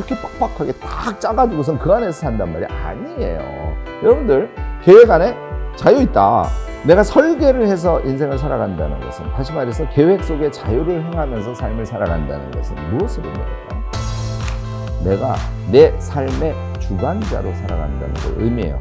그렇게 빡빡하게 딱 짜가지고선 그 안에서 산단 말이야? 아니에요. 여러분들, 계획 안에 자유 있다. 내가 설계를 해서 인생을 살아간다는 것은, 다시 말해서 계획 속에 자유를 행하면서 삶을 살아간다는 것은 무엇을 의미할까요? 내가 내 삶의 주관자로 살아간다는 걸 의미해요.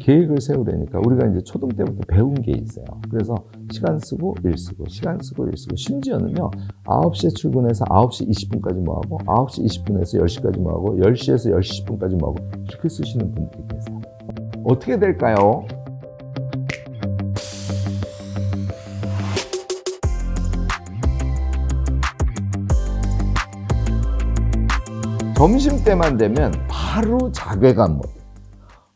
계획을 세우려니까 우리가 이제 초등 때부터 배운 게 있어요. 그래서 시간 쓰고 일 쓰고 시간 쓰고 일 쓰고 심지어는요 9시에 출근해서 9시 20분까지 뭐하고 9시 20분에서 10시까지 뭐하고 10시에서 10시 10분까지 뭐하고 이렇게 쓰시는 분들이 계세요. 어떻게 될까요? 점심때만 되면 바로 자괴감 뭐.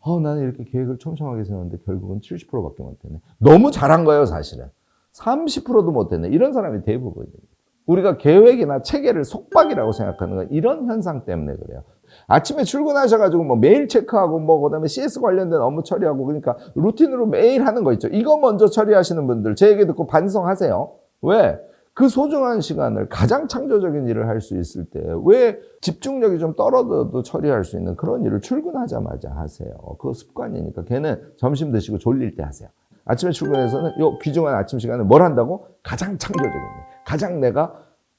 어, 나는 이렇게 계획을 촘촘하게 세웠는데 결국은 70%밖에 못했네. 너무 잘한 거예요, 사실은. 30%도 못했네. 이런 사람이 대부분입니다. 우리가 계획이나 체계를 속박이라고 생각하는 건 이런 현상 때문에 그래요. 아침에 출근하셔가지고 뭐 메일 체크하고 뭐 그다음에 CS 관련된 업무 처리하고 그러니까 루틴으로 매일 하는 거 있죠. 이거 먼저 처리하시는 분들 제 얘기 듣고 반성하세요. 왜? 그 소중한 시간을 가장 창조적인 일을 할 수 있을 때 왜 집중력이 좀 떨어져도 처리할 수 있는 그런 일을 출근하자마자 하세요. 그거 습관이니까 걔는 점심 드시고 졸릴 때 하세요. 아침에 출근해서는 요 귀중한 아침 시간에 뭘 한다고? 가장 창조적인 일, 가장 내가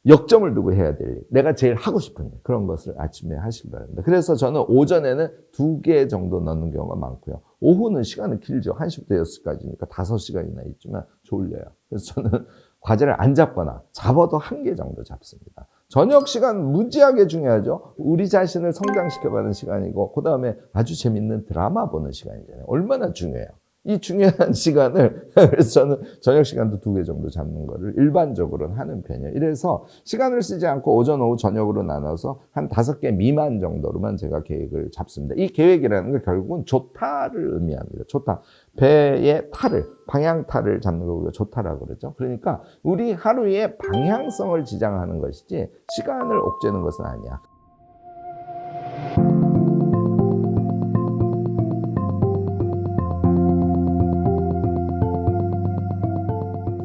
역점을 두고 해야 될 일, 내가 제일 하고 싶은 일, 그런 것을 아침에 하시기 바랍니다. 그래서 저는 오전에는 두 개 정도 넣는 경우가 많고요. 오후는 시간은 길죠. 1시부터 6시까지니까 5시간이나 있지만 졸려요. 그래서 저는 과제를 안 잡거나 잡아도 한 개 정도 잡습니다. 저녁 시간 무지하게 중요하죠. 우리 자신을 성장시켜가는 시간이고, 그 다음에 아주 재밌는 드라마 보는 시간이잖아요. 얼마나 중요해요. 이 중요한 시간을, 저는 저녁 시간도 두 개 정도 잡는 거를 일반적으로는 하는 편이에요. 이래서 시간을 쓰지 않고 오전, 오후, 저녁으로 나눠서 한 다섯 개 미만 정도로만 제가 계획을 잡습니다. 이 계획이라는 건 결국은 조타를 의미합니다. 조타. 배의 탈을, 방향탈을 잡는 거 우리가 조타라고 그러죠. 그러니까 우리 하루의 방향성을 지장하는 것이지 시간을 옥죄는 것은 아니야.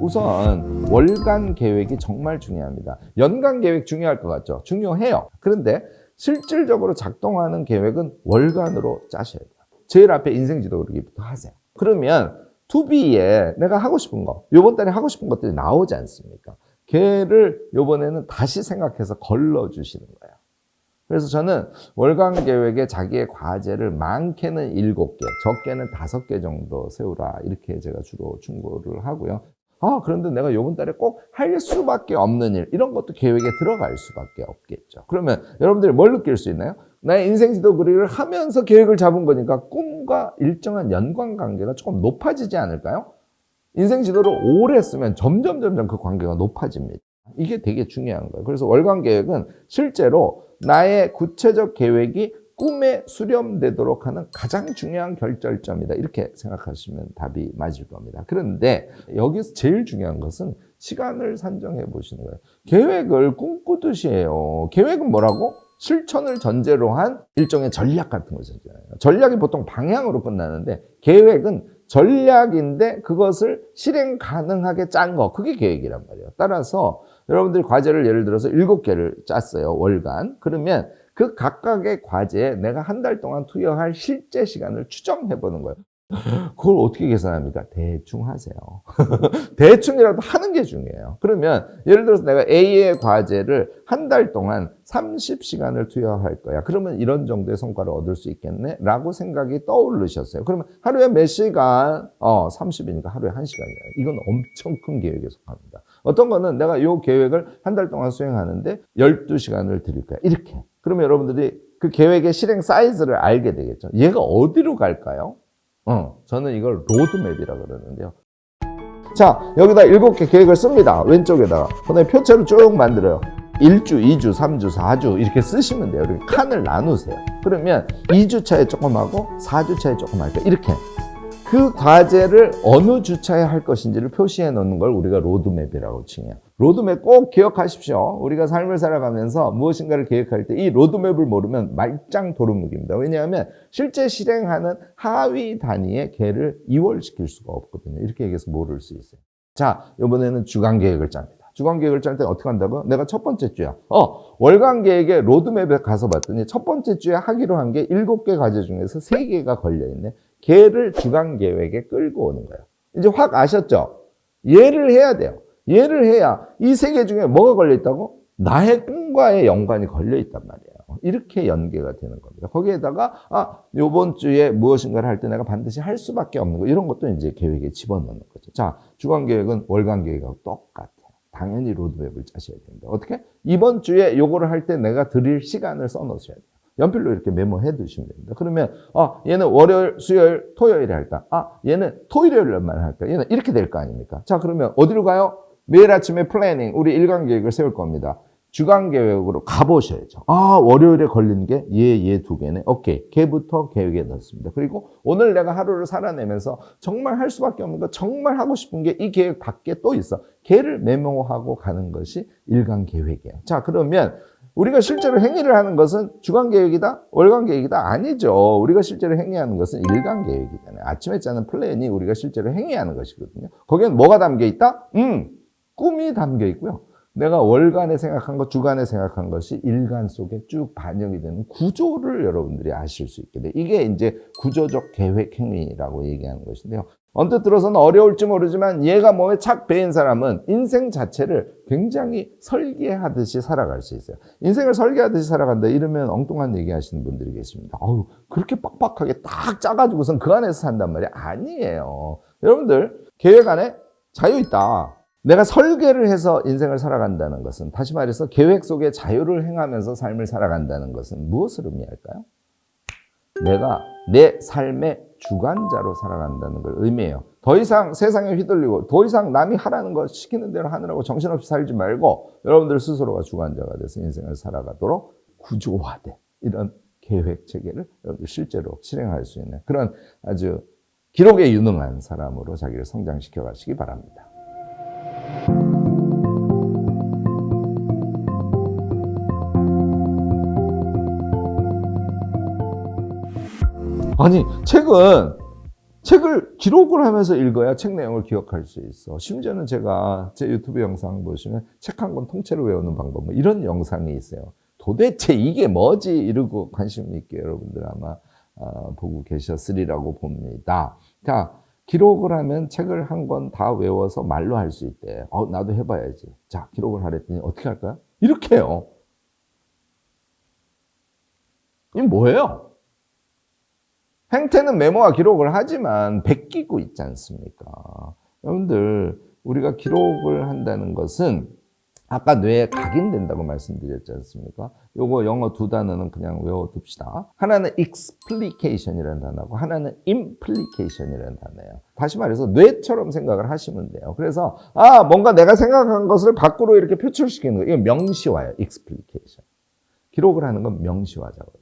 우선 월간 계획이 정말 중요합니다. 연간 계획 중요할 것 같죠? 중요해요. 그런데 실질적으로 작동하는 계획은 월간으로 짜셔야 돼요. 제일 앞에 인생 지도 그리기부터 하세요. 그러면 투비에 내가 하고 싶은 거, 요번 달에 하고 싶은 것들이 나오지 않습니까? 걔를 요번에는 다시 생각해서 걸러주시는 거예요. 그래서 저는 월간 계획에 자기의 과제를 많게는 일곱 개, 적게는 다섯 개 정도 세우라. 이렇게 제가 주로 충고를 하고요. 아, 그런데 내가 요번 달에 꼭 할 수밖에 없는 일, 이런 것도 계획에 들어갈 수밖에 없겠죠. 그러면 여러분들이 뭘 느낄 수 있나요? 나의 인생 지도 그리를 하면서 계획을 잡은 거니까 꿈과 일정한 연관 관계가 조금 높아지지 않을까요? 인생 지도를 오래 쓰면 점점 점점 그 관계가 높아집니다. 이게 되게 중요한 거예요. 그래서 월간 계획은 실제로 나의 구체적 계획이 꿈에 수렴되도록 하는 가장 중요한 결절점이다. 이렇게 생각하시면 답이 맞을 겁니다. 그런데 여기서 제일 중요한 것은 시간을 산정해 보시는 거예요. 계획을 꿈꾸듯이 해요. 계획은 뭐라고? 실천을 전제로 한 일종의 전략 같은 거잖아요. 전략이 보통 방향으로 끝나는데 계획은 전략인데 그것을 실행 가능하게 짠 거. 그게 계획이란 말이에요. 따라서 여러분들이 과제를 예를 들어서 일곱 개를 짰어요. 월간. 그러면 그 각각의 과제에 내가 한 달 동안 투여할 실제 시간을 추정해 보는 거예요. 그걸 어떻게 계산합니까? 대충 하세요. 대충이라도 하는 게 중요해요. 그러면 예를 들어서 내가 A의 과제를 한 달 동안 30시간을 투여할 거야. 그러면 이런 정도의 성과를 얻을 수 있겠네? 라고 생각이 떠오르셨어요. 그러면 하루에 몇 시간? 어, 30이니까 하루에 1시간이에요. 이건 엄청 큰 계획에 속합니다. 어떤 거는 내가 이 계획을 한 달 동안 수행하는데 12시간을 드릴 거야. 이렇게. 그러면 여러분들이 그 계획의 실행 사이즈를 알게 되겠죠. 얘가 어디로 갈까요? 어, 저는 이걸 로드맵이라 그러는데요. 자, 여기다 일곱 개 계획을 씁니다. 왼쪽에다가. 그 다음에 표체로 쭉 만들어요. 1주, 2주, 3주, 4주 이렇게 쓰시면 돼요. 이렇게 칸을 나누세요. 그러면 2주차에 조금 하고 4주차에 조금 할까 이렇게. 그 과제를 어느 주차에 할 것인지를 표시해 놓는 걸 우리가 로드맵이라고 칭해요. 로드맵 꼭 기억하십시오. 우리가 삶을 살아가면서 무엇인가를 계획할 때 이 로드맵을 모르면 말짱 도루묵입니다. 왜냐하면 실제 실행하는 하위 단위의 개를 이월시킬 수가 없거든요. 이렇게 얘기해서 모를 수 있어요. 자, 이번에는 주간 계획을 짭니다. 주간 계획을 짤 때 어떻게 한다고? 내가 첫 번째 주야. 어, 월간 계획의 로드맵에 가서 봤더니 첫 번째 주에 하기로 한 게 일곱 개 과제 중에서 세 개가 걸려 있네. 걔를 주간 계획에 끌고 오는 거예요. 이제 확 아셨죠? 얘를 해야 돼요. 얘를 해야 이 세 개 중에 뭐가 걸려 있다고? 나의 꿈과의 연관이 걸려 있단 말이에요. 이렇게 연계가 되는 겁니다. 거기에다가 아 요번 주에 무엇인가를 할 때 내가 반드시 할 수밖에 없는 거 이런 것도 이제 계획에 집어넣는 거죠. 자 주간 계획은 월간 계획하고 똑같아요. 당연히 로드맵을 짜셔야 됩니다. 어떻게? 이번 주에 요거를 할 때 내가 드릴 시간을 써놓으셔야 돼요. 연필로 이렇게 메모해 두시면 됩니다. 그러면 아 얘는 월요일, 수요일, 토요일에 할까? 아 얘는 토요일에만 할까? 얘는 이렇게 될 거 아닙니까? 자 그러면 어디로 가요? 매일 아침에 플래닝 우리 일간 계획을 세울 겁니다. 주간 계획으로 가보셔야죠. 아, 월요일에 걸린 게 얘, 얘 두 개네. 오케이. 걔부터 계획에 넣습니다. 그리고 오늘 내가 하루를 살아내면서 정말 할 수밖에 없는 거, 정말 하고 싶은 게 이 계획 밖에 또 있어. 걔를 메모하고 가는 것이 일간 계획이에요. 자, 그러면 우리가 실제로 행위를 하는 것은 주간 계획이다? 월간 계획이다? 아니죠. 우리가 실제로 행위하는 것은 일간 계획이잖아요. 아침에 짜는 플랜이 우리가 실제로 행위하는 것이거든요. 거기엔 뭐가 담겨 있다? 음, 꿈이 담겨 있고요. 내가 월간에 생각한 것, 주간에 생각한 것이 일간 속에 쭉 반영이 되는 구조를 여러분들이 아실 수 있게 돼. 이게 이제 구조적 계획 행위라고 얘기하는 것인데요. 언뜻 들어서는 어려울지 모르지만 얘가 몸에 착 배인 사람은 인생 자체를 굉장히 설계하듯이 살아갈 수 있어요. 인생을 설계하듯이 살아간다 이러면 엉뚱한 얘기 하시는 분들이 계십니다. 어우, 그렇게 빡빡하게 딱 짜가지고선 그 안에서 산단 말이야? 아니에요. 여러분들, 계획 안에 자유 있다. 내가 설계를 해서 인생을 살아간다는 것은 다시 말해서 계획 속에 자유를 행하면서 삶을 살아간다는 것은 무엇을 의미할까요? 내가 내 삶의 주관자로 살아간다는 걸 의미해요. 더 이상 세상에 휘둘리고 더 이상 남이 하라는 거 시키는 대로 하느라고 정신없이 살지 말고 여러분들 스스로가 주관자가 돼서 인생을 살아가도록 구조화된 이런 계획 체계를 여러분들 실제로 실행할 수 있는 그런 아주 기록에 유능한 사람으로 자기를 성장시켜 가시기 바랍니다. 아니 책은 책을 기록을 하면서 읽어야 책 내용을 기억할 수 있어. 심지어는 제가 제 유튜브 영상 보시면 책 한 권 통째로 외우는 방법 뭐 이런 영상이 있어요. 도대체 이게 뭐지 이러고 관심 있게 여러분들 아마 어, 보고 계셨으리라고 봅니다. 자 기록을 하면 책을 한 권 다 외워서 말로 할 수 있대. 어, 나도 해봐야지. 자 기록을 하랬더니 어떻게 할까요? 이렇게 해요. 이 뭐예요? 행태는 메모와 기록을 하지만 베끼고 있지 않습니까? 여러분들, 우리가 기록을 한다는 것은 아까 뇌에 각인된다고 말씀드렸지 않습니까? 요거 영어 두 단어는 그냥 외워둡시다. 하나는 explication이라는 단어고 하나는 implication이라는 단어예요. 다시 말해서 뇌처럼 생각을 하시면 돼요. 그래서 아 뭔가 내가 생각한 것을 밖으로 이렇게 표출시키는 거 이거 명시화예요. explication. 기록을 하는 건 명시화자고.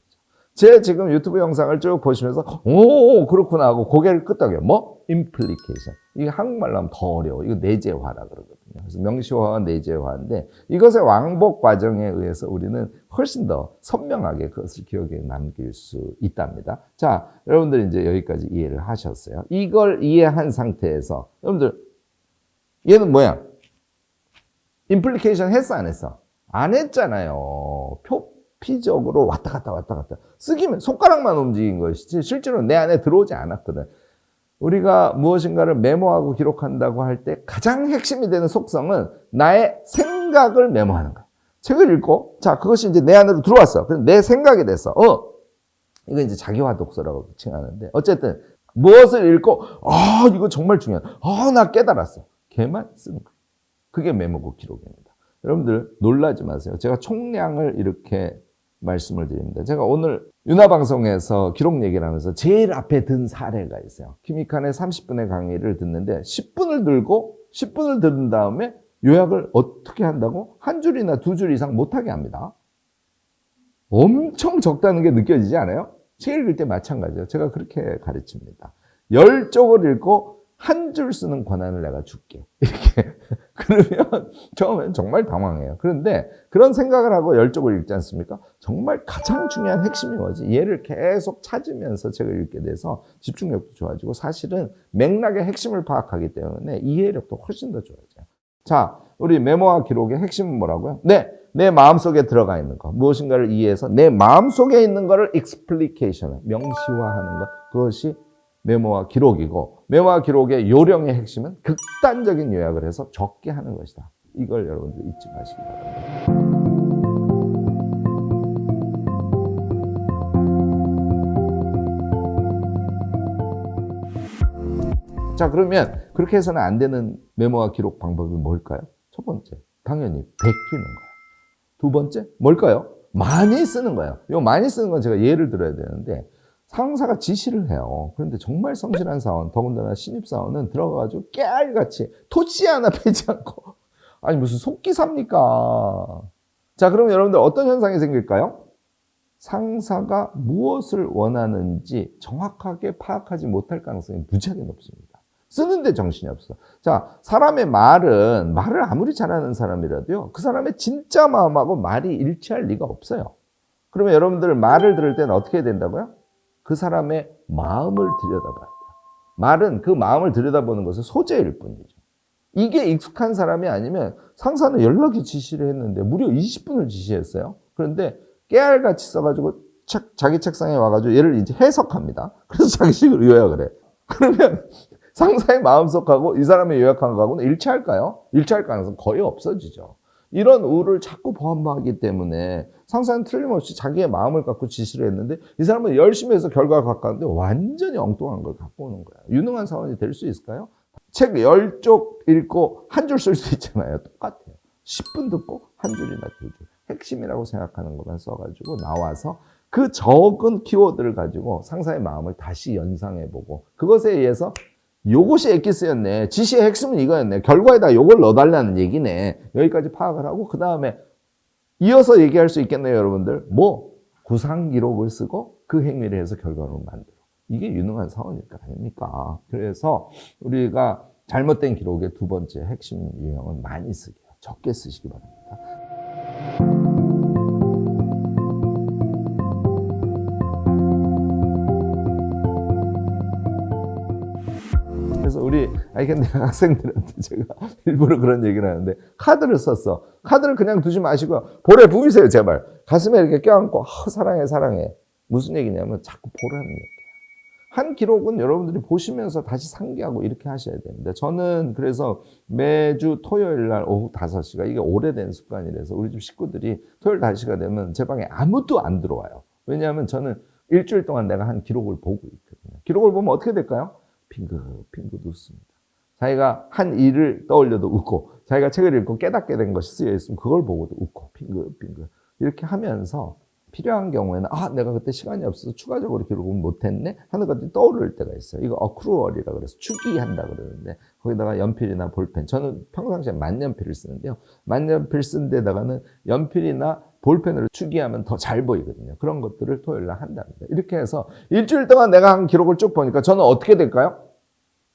제 지금 유튜브 영상을 쭉 보시면서 오 그렇구나 하고 고개를 끄덕여 뭐? implication 이게 한국말로 하면 더 어려워 이거 내재화라 그러거든요 그래서 명시화와 내재화인데 이것의 왕복 과정에 의해서 우리는 훨씬 더 선명하게 그것을 기억에 남길 수 있답니다 자 여러분들 이제 여기까지 이해를 하셨어요 이걸 이해한 상태에서 여러분들 얘는 뭐야? implication 했어 안 했어? 안 했잖아요 표 피적으로 왔다 갔다 왔다 갔다 쓰기면 손가락만 움직인 것이지 실제로 내 안에 들어오지 않았거든. 우리가 무엇인가를 메모하고 기록한다고 할 때 가장 핵심이 되는 속성은 나의 생각을 메모하는 거야. 책을 읽고 자 그것이 이제 내 안으로 들어왔어. 그럼 내 생각이 됐어. 어 이거 이제 자기화 독서라고 칭하는데 어쨌든 무엇을 읽고 아 이거 정말 중요하다. 아 나 깨달았어. 걔만 쓰는 거야. 그게 메모고 기록입니다. 여러분들 놀라지 마세요. 제가 총량을 이렇게 말씀을 드립니다. 제가 오늘 윤화방송에서 기록 얘기를 하면서 제일 앞에 든 사례가 있어요. 키미칸의 30분의 강의를 듣는데 10분을 들고 10분을 들은 다음에 요약을 어떻게 한다고? 한 줄이나 두 줄 이상 못하게 합니다. 엄청 적다는 게 느껴지지 않아요? 책 읽을 때 마찬가지예요. 제가 그렇게 가르칩니다. 열 쪽을 읽고 한 줄 쓰는 권한을 내가 줄게. 이렇게. 그러면 처음엔 정말 당황해요. 그런데 그런 생각을 하고 열 쪽을 읽지 않습니까? 정말 가장 중요한 핵심이 뭐지? 얘를 계속 찾으면서 책을 읽게 돼서 집중력도 좋아지고 사실은 맥락의 핵심을 파악하기 때문에 이해력도 훨씬 더 좋아져요. 자, 우리 메모와 기록의 핵심은 뭐라고요? 네, 내 마음속에 들어가 있는 것, 무엇인가를 이해해서 내 마음속에 있는 것을 explication, 명시화하는 것, 그것이 메모와 기록이고 메모와 기록의 요령의 핵심은 극단적인 요약을 해서 적게 하는 것이다. 이걸 여러분들 잊지 마시기 바랍니다. 자, 그러면 그렇게 해서는 안 되는 메모와 기록 방법이 뭘까요? 첫 번째, 당연히 베끼는 거예요. 두 번째, 뭘까요? 많이 쓰는 거예요. 이 많이 쓰는 건 제가 예를 들어야 되는데 상사가 지시를 해요. 그런데 정말 성실한 사원, 더군다나 신입 사원은 들어가가지고 깨알같이 토치 하나 빼지 않고 아니 무슨 속기삽니까? 자, 그럼 여러분들 어떤 현상이 생길까요? 상사가 무엇을 원하는지 정확하게 파악하지 못할 가능성이 무지하게 높습니다. 쓰는데 정신이 없어. 자, 사람의 말은 말을 아무리 잘하는 사람이라도요, 그 사람의 진짜 마음하고 말이 일치할 리가 없어요. 그러면 여러분들 말을 들을 때는 어떻게 해야 된다고요? 그 사람의 마음을 들여다봐야 돼요. 말은 그 마음을 들여다보는 것은 소재일 뿐이죠. 이게 익숙한 사람이 아니면 상사는 연락이 지시를 했는데 무려 20분을 지시했어요. 그런데 깨알같이 써가지고 책, 자기 책상에 와가지고 얘를 이제 해석합니다. 그래서 자기식으로 요약을 해. 그러면 상사의 마음속하고 이 사람의 요약한 거하고는 일치할까요? 일치할 가능성 거의 없어지죠. 이런 우를 자꾸 보완하기 때문에 상사는 틀림없이 자기의 마음을 갖고 지시를 했는데 이 사람은 열심히 해서 결과가 가까운데 완전히 엉뚱한 걸 갖고 오는 거예요. 유능한 사원이 될 수 있을까요? 책 10쪽 읽고 한 줄 쓸 수 있잖아요. 똑같아요. 10분 듣고 한 줄이나 두 줄. 핵심이라고 생각하는 것만 써가지고 나와서 그 적은 키워드를 가지고 상사의 마음을 다시 연상해보고 그것에 의해서 요것이 엑기스였네. 지시의 핵심은 이거였네. 결과에다 요걸 넣어달라는 얘기네. 여기까지 파악을 하고 그 다음에 이어서 얘기할 수 있겠네요, 여러분들. 뭐 구상 기록을 쓰고 그 행위를 해서 결과를 만들어. 이게 유능한 사원일 거 아닙니까? 그래서 우리가 잘못된 기록의 두 번째 핵심 유형은 많이 쓰기요. 적게 쓰시기 바랍니다. 아이캔드 학생들한테 제가 일부러 그런 얘기를 하는데 카드를 썼어. 카드를 그냥 두지 마시고 볼에 부으세요 제발. 가슴에 이렇게 껴안고 아, 사랑해 사랑해. 무슨 얘기냐면 자꾸 보라는 얘기예요. 한 기록은 여러분들이 보시면서 다시 상기하고 이렇게 하셔야 됩니다. 저는 그래서 매주 토요일 날 오후 5시가 이게 오래된 습관이라서 우리 집 식구들이 토요일 5시가 되면 제 방에 아무도 안 들어와요. 왜냐하면 저는 일주일 동안 내가 한 기록을 보고 있거든요. 기록을 보면 어떻게 될까요? 핑긋핑긋 웃습니다. 자기가 한 일을 떠올려도 웃고 자기가 책을 읽고 깨닫게 된 것이 쓰여 있으면 그걸 보고도 웃고 핑긋핑긋 이렇게 하면서 필요한 경우에는 아 내가 그때 시간이 없어서 추가적으로 기록을 못했네 하는 것들이 떠오를 때가 있어요. 이거 어크루얼이라 그래서 추기한다 그러는데 거기다가 연필이나 볼펜 저는 평상시에 만년필을 쓰는데요. 만년필 쓴 데다가는 연필이나 볼펜으로 추기하면 더 잘 보이거든요. 그런 것들을 토요일 날 한답니다. 이렇게 해서 일주일 동안 내가 한 기록을 쭉 보니까 저는 어떻게 될까요?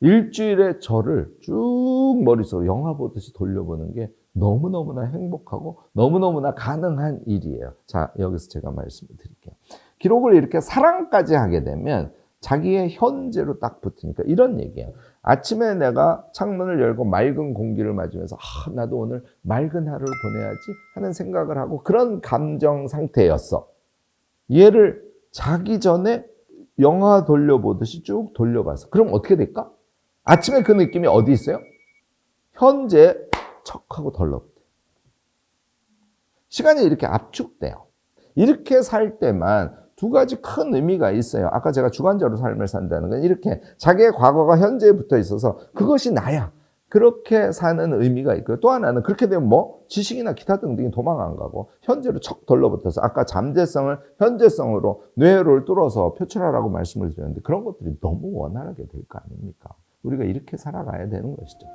일주일에 저를 쭉 머릿속으로 영화 보듯이 돌려보는 게 너무너무나 행복하고 너무너무나 가능한 일이에요. 자, 여기서 제가 말씀을 드릴게요. 기록을 이렇게 사랑까지 하게 되면 자기의 현재로 딱 붙으니까 이런 얘기예요. 아침에 내가 창문을 열고 맑은 공기를 맞으면서 아, 나도 오늘 맑은 하루를 보내야지 하는 생각을 하고 그런 감정 상태였어. 얘를 자기 전에 영화 돌려보듯이 쭉 돌려봐서 그럼 어떻게 될까? 아침에 그 느낌이 어디 있어요? 현재 척하고 덜렁대. 시간이 이렇게 압축돼요. 이렇게 살 때만 두 가지 큰 의미가 있어요. 아까 제가 주관적으로 삶을 산다는 건 이렇게 자기의 과거가 현재에 붙어 있어서 그것이 나야. 그렇게 사는 의미가 있고요. 또 하나는 그렇게 되면 뭐 지식이나 기타 등등이 도망 안 가고 현재로 척 덜러붙어서 아까 잠재성을 현재성으로 뇌를 뚫어서 표출하라고 말씀을 드렸는데 그런 것들이 너무 원활하게 될 거 아닙니까? 우리가 이렇게 살아가야 되는 것이죠.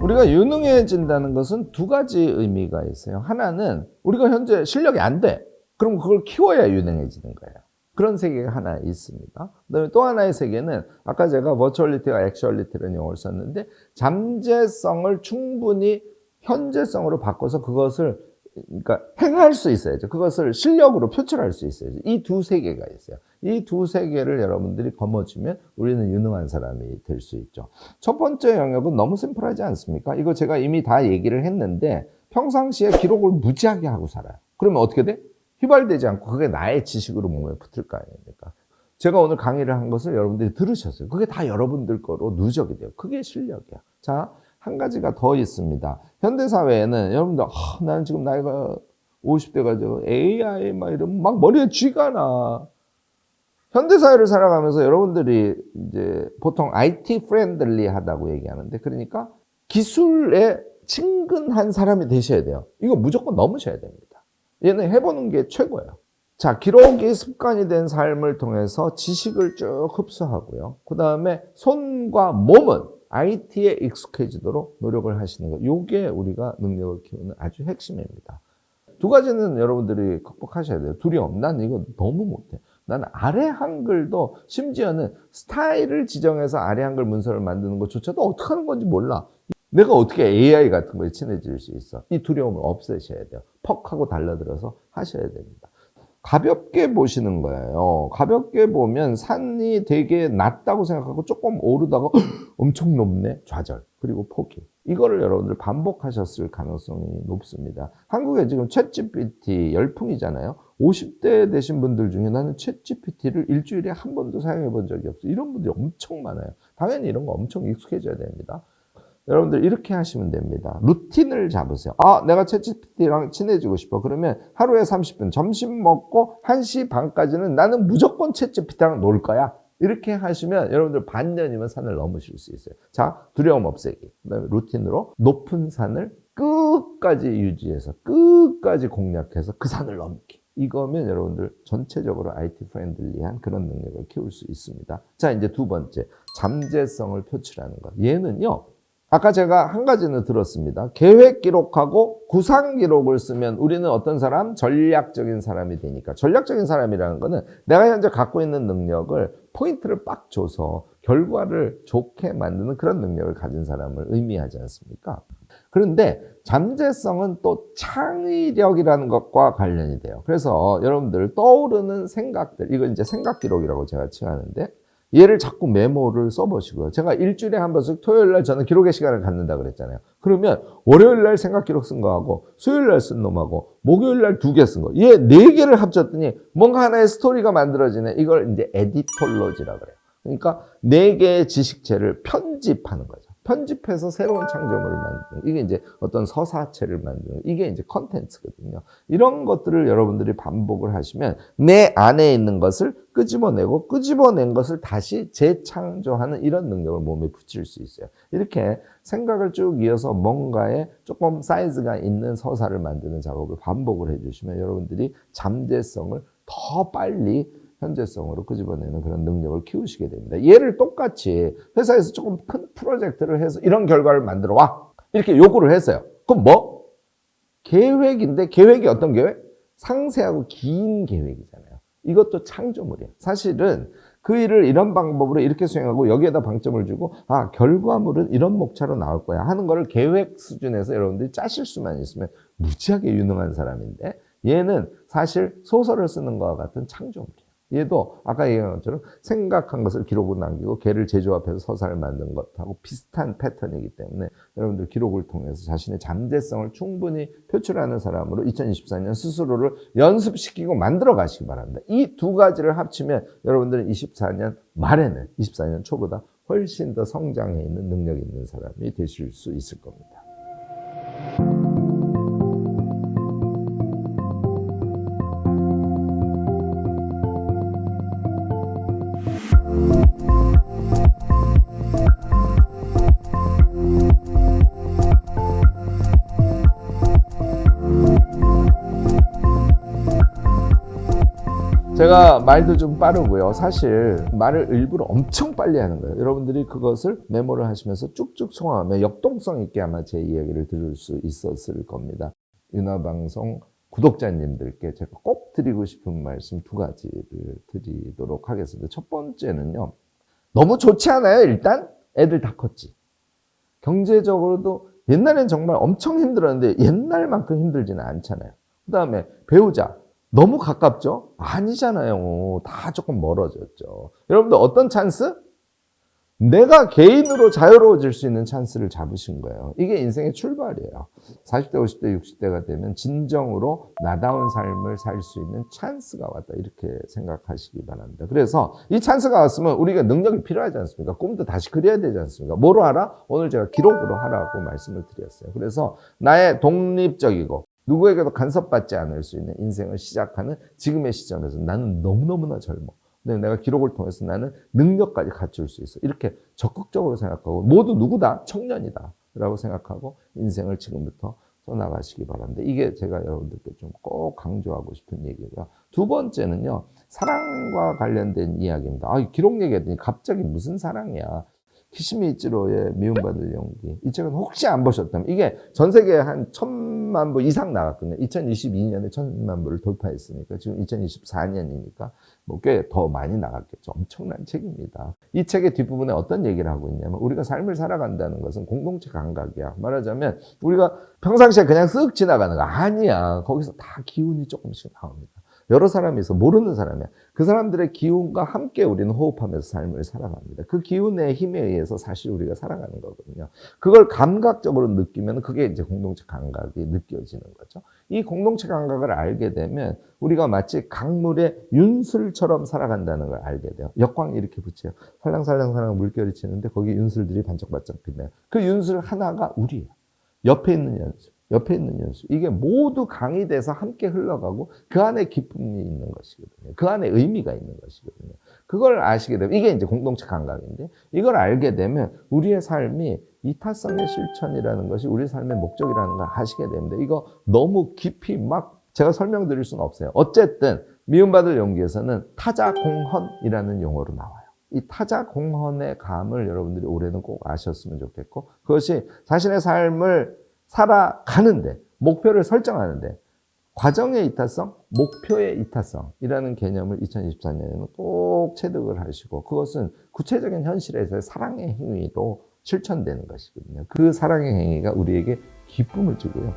우리가 유능해진다는 것은 두 가지 의미가 있어요. 하나는 우리가 현재 실력이 안 돼. 그럼 그걸 키워야 유능해지는 거예요. 그런 세계가 하나 있습니다. 그다음에 또 하나의 세계는 아까 제가 버추얼리티와 액츄얼리티라는 용어를 썼는데 잠재성을 충분히 현재성으로 바꿔서 그것을 그러니까 행할 수 있어야죠. 그것을 실력으로 표출할 수 있어야죠. 이 두 세계가 있어요. 이 두 세계를 여러분들이 거머쥐면 우리는 유능한 사람이 될 수 있죠. 첫 번째 영역은 너무 심플하지 않습니까? 이거 제가 이미 다 얘기를 했는데 평상시에 기록을 무지하게 하고 살아요. 그러면 어떻게 돼? 휘발되지 않고 그게 나의 지식으로 몸에 붙을 거 아닙니까? 제가 오늘 강의를 한 것을 여러분들이 들으셨어요. 그게 다 여러분들 거로 누적이 돼요. 그게 실력이야. 자, 한 가지가 더 있습니다. 현대사회에는 여러분들, 아, 나는 지금 나이가 50대가 저 AI 막 이러면 막 머리에 쥐가 나. 현대사회를 살아가면서 여러분들이 이제 보통 IT 프렌들리 하다고 얘기하는데 그러니까 기술에 친근한 사람이 되셔야 돼요. 이거 무조건 넘으셔야 됩니다. 얘는 해보는 게 최고예요. 자, 기록이 습관이 된 삶을 통해서 지식을 쭉 흡수하고요. 그 다음에 손과 몸은 IT에 익숙해지도록 노력을 하시는 것. 요게 우리가 능력을 키우는 아주 핵심입니다. 두 가지는 여러분들이 극복하셔야 돼요. 두려움. 난 이거 너무 못해. 나는 아래 한글도 심지어는 스타일을 지정해서 아래 한글 문서를 만드는 것조차도 어떻게 하는 건지 몰라. 내가 어떻게 AI 같은 거에 친해질 수 있어? 이 두려움을 없애셔야 돼요. 퍽 하고 달라들어서 하셔야 됩니다. 가볍게 보시는 거예요. 가볍게 보면 산이 되게 낮다고 생각하고 조금 오르다가 엄청 높네. 좌절. 그리고 포기. 이거를 여러분들 반복하셨을 가능성이 높습니다. 한국에 지금 챗GPT 열풍이잖아요. 50대 되신 분들 중에 나는 챗GPT를 일주일에 한 번도 사용해 본 적이 없어. 이런 분들이 엄청 많아요. 당연히 이런 거 엄청 익숙해져야 됩니다. 여러분들 이렇게 하시면 됩니다. 루틴을 잡으세요. 아, 내가 챗GPT랑 친해지고 싶어. 그러면 하루에 30분, 점심 먹고 1시 반까지는 나는 무조건 챗GPT랑 놀 거야. 이렇게 하시면 여러분들 반년이면 산을 넘으실 수 있어요. 자, 두려움 없애기. 그다음에 루틴으로 높은 산을 끝까지 유지해서 끝까지 공략해서 그 산을 넘기. 이거면 여러분들 전체적으로 IT 프렌들리한 그런 능력을 키울 수 있습니다. 자, 이제 두 번째. 잠재성을 표출하는 것. 얘는요. 아까 제가 한 가지는 들었습니다. 계획 기록하고 구상 기록을 쓰면 우리는 어떤 사람? 전략적인 사람이 되니까. 전략적인 사람이라는 거는 내가 현재 갖고 있는 능력을 포인트를 빡 줘서 결과를 좋게 만드는 그런 능력을 가진 사람을 의미하지 않습니까? 그런데 잠재성은 또 창의력이라는 것과 관련이 돼요. 그래서 여러분들 떠오르는 생각들, 이거 이제 생각 기록이라고 제가 칭하는데 얘를 자꾸 메모를 써보시고요. 제가 일주일에 한 번씩 토요일 날 저는 기록의 시간을 갖는다 그랬잖아요. 그러면 월요일 날 생각 기록 쓴 거하고 수요일 날 쓴 놈하고 목요일 날 두 개 쓴 거. 얘 네 개를 합쳤더니 뭔가 하나의 스토리가 만들어지네. 이걸 이제 에디톨로지라 그래요. 그러니까 네 개의 지식체를 편집하는 거죠. 편집해서 새로운 창조물을 만드는 이게 이제 어떤 서사체를 만드는 이게 이제 컨텐츠거든요. 이런 것들을 여러분들이 반복을 하시면 내 안에 있는 것을 끄집어내고 끄집어낸 것을 다시 재창조하는 이런 능력을 몸에 붙일 수 있어요. 이렇게 생각을 쭉 이어서 뭔가에 조금 사이즈가 있는 서사를 만드는 작업을 반복을 해주시면 여러분들이 잠재성을 더 빨리 현재성으로 끄집어내는 그런 능력을 키우시게 됩니다. 얘를 똑같이 회사에서 조금 큰 프로젝트를 해서 이런 결과를 만들어 와. 이렇게 요구를 했어요. 그럼 뭐? 계획인데 계획이 어떤 계획? 상세하고 긴 계획이잖아요. 이것도 창조물이에요. 사실은 그 일을 이런 방법으로 이렇게 수행하고 여기에다 방점을 주고 아 결과물은 이런 목차로 나올 거야 하는 거를 계획 수준에서 여러분들이 짜실 수만 있으면 무지하게 유능한 사람인데 얘는 사실 소설을 쓰는 것과 같은 창조물이에요. 얘도 아까 얘기한 것처럼 생각한 것을 기록으로 남기고 걔를 제조합해서 서사를 만든 것하고 비슷한 패턴이기 때문에 여러분들 기록을 통해서 자신의 잠재성을 충분히 표출하는 사람으로 2024년 스스로를 연습시키고 만들어 가시기 바랍니다. 이 두 가지를 합치면 여러분들은 24년 말에는 24년 초보다 훨씬 더 성장해 있는 능력 있는 사람이 되실 수 있을 겁니다. 제가 말도 좀 빠르고요. 사실 말을 일부러 엄청 빨리 하는 거예요. 여러분들이 그것을 메모를 하시면서 쭉쭉 소화하면 역동성 있게 아마 제 이야기를 들을 수 있었을 겁니다. 윤화방송 구독자님들께 제가 꼭 드리고 싶은 말씀 두 가지를 드리도록 하겠습니다. 첫 번째는요. 너무 좋지 않아요? 일단 애들 다 컸지. 경제적으로도 옛날엔 정말 엄청 힘들었는데 옛날만큼 힘들지는 않잖아요. 그 다음에 배우자. 너무 가깝죠? 아니잖아요. 다 조금 멀어졌죠. 여러분들 어떤 찬스? 내가 개인으로 자유로워질 수 있는 찬스를 잡으신 거예요. 이게 인생의 출발이에요. 40대, 50대, 60대가 되면 진정으로 나다운 삶을 살 수 있는 찬스가 왔다. 이렇게 생각하시기 바랍니다. 그래서 이 찬스가 왔으면 우리가 능력이 필요하지 않습니까? 꿈도 다시 그려야 되지 않습니까? 뭐로 하라? 오늘 제가 기록으로 하라고 말씀을 드렸어요. 그래서 나의 독립적이고 누구에게도 간섭받지 않을 수 있는 인생을 시작하는 지금의 시점에서 나는 너무너무나 젊어. 근데 내가 기록을 통해서 나는 능력까지 갖출 수 있어. 이렇게 적극적으로 생각하고 모두 누구다? 청년이다. 라고 생각하고 인생을 지금부터 써나가시기 바랍니다. 이게 제가 여러분들께 좀 꼭 강조하고 싶은 얘기고요. 두 번째는요, 사랑과 관련된 이야기입니다. 아, 기록 얘기했더니 갑자기 무슨 사랑이야. 키시미이치로의 미움받을 용기. 이 책은 혹시 안 보셨다면 이게 전 세계에 한 천 만 부 이상 나갔거든요. 2022년에 천만 부를 돌파했으니까 지금 2024년이니까 뭐 꽤 더 많이 나갔겠죠. 엄청난 책입니다. 이 책의 뒷부분에 어떤 얘기를 하고 있냐면 우리가 삶을 살아간다는 것은 공동체 감각이야. 말하자면 우리가 평상시에 그냥 쓱 지나가는 거 아니야. 거기서 다 기운이 조금씩 나옵니다. 여러 있어 모르는 사람이야. 그 사람들의 기운과 함께 우리는 호흡하면서 삶을 살아갑니다. 그 기운의 힘에 의해서 사실 우리가 살아가는 거거든요. 그걸 감각적으로 느끼면 그게 이제 공동체 감각이 느껴지는 거죠. 이 공동체 감각을 알게 되면 우리가 마치 강물의 윤술처럼 살아간다는 걸 알게 돼요. 역광 이렇게 붙여요. 살랑살랑살랑 물결이 치는데 거기 윤술들이 반짝반짝 빛나요. 그 윤술 하나가 우리예요. 옆에 있는 연술. 옆에 있는 연수. 이게 모두 강이 돼서 함께 흘러가고 그 안에 기쁨이 있는 것이거든요. 그 안에 의미가 있는 것이거든요. 그걸 아시게 되면 이게 이제 공동체 감각인데 이걸 알게 되면 우리의 삶이 이타성의 실천이라는 것이 우리 삶의 목적이라는 걸 아시게 됩니다. 이거 너무 깊이 막 제가 설명드릴 수는 없어요. 어쨌든 미움받을 용기에서는 타자 공헌이라는 용어로 나와요. 이 타자 공헌의 감을 여러분들이 올해는 꼭 아셨으면 좋겠고 그것이 자신의 삶을 살아가는데 목표를 설정하는데 과정의 이타성, 목표의 이타성이라는 개념을 2024년에는 꼭 체득을 하시고 그것은 구체적인 현실에서의 사랑의 행위로 실천되는 것이거든요. 그 사랑의 행위가 우리에게 기쁨을 주고요.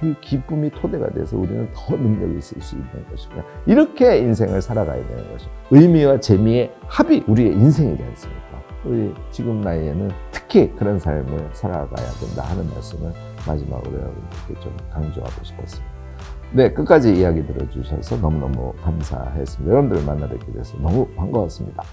그 기쁨이 토대가 돼서 우리는 더 능력이 있을 수 있는 것이고요. 이렇게 인생을 살아가야 되는 것이죠. 의미와 재미의 합이 우리의 인생이지 않습니까? 우리 지금 나이에는 특히 그런 삶을 살아가야 된다 하는 말씀을 마지막으로 여러분들께 좀 강조하고 싶었습니다. 네, 끝까지 이야기 들어주셔서 너무너무 감사했습니다. 여러분들을 만나 뵙게 돼서 너무 반가웠습니다.